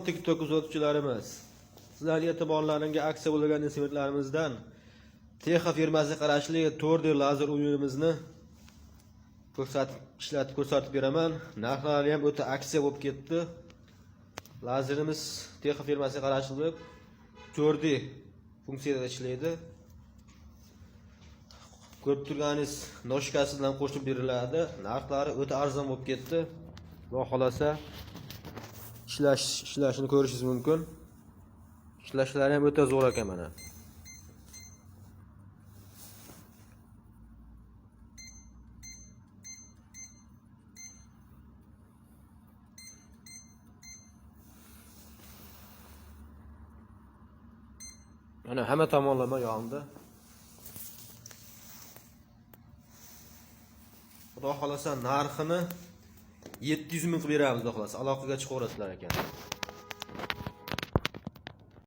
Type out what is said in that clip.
TikTok kuzatuvchilarimiz, sizlarning e'tiborlaringga aksiya bo'lgan instrumentlarimizdan Texa firmasiga qarashli 4D lazer o'yinimizni ko'rsatib ishlatib ko'rsatib beraman. Narxlari ham o'ta aksiya bo'lib ketdi. Lazerimiz Texa firmasiga qarashli 4D funksiyada ishlaydi. Ko'rib turganingiz noshkasi bilan qo'shib beriladi. Narxlari o'ta arzon bo'lib ketdi. Xudo xolasa ishlash ishlashini ko'rishingiz mumkin. Ishlashlari ham o'ta zo'r ekan mana. Mana hamma tomonlama yondi. Xudo xohlasa narxini 700 ming qilib beramiz, xudo xolasa. Aloqaga chiqaverasizlar ekan.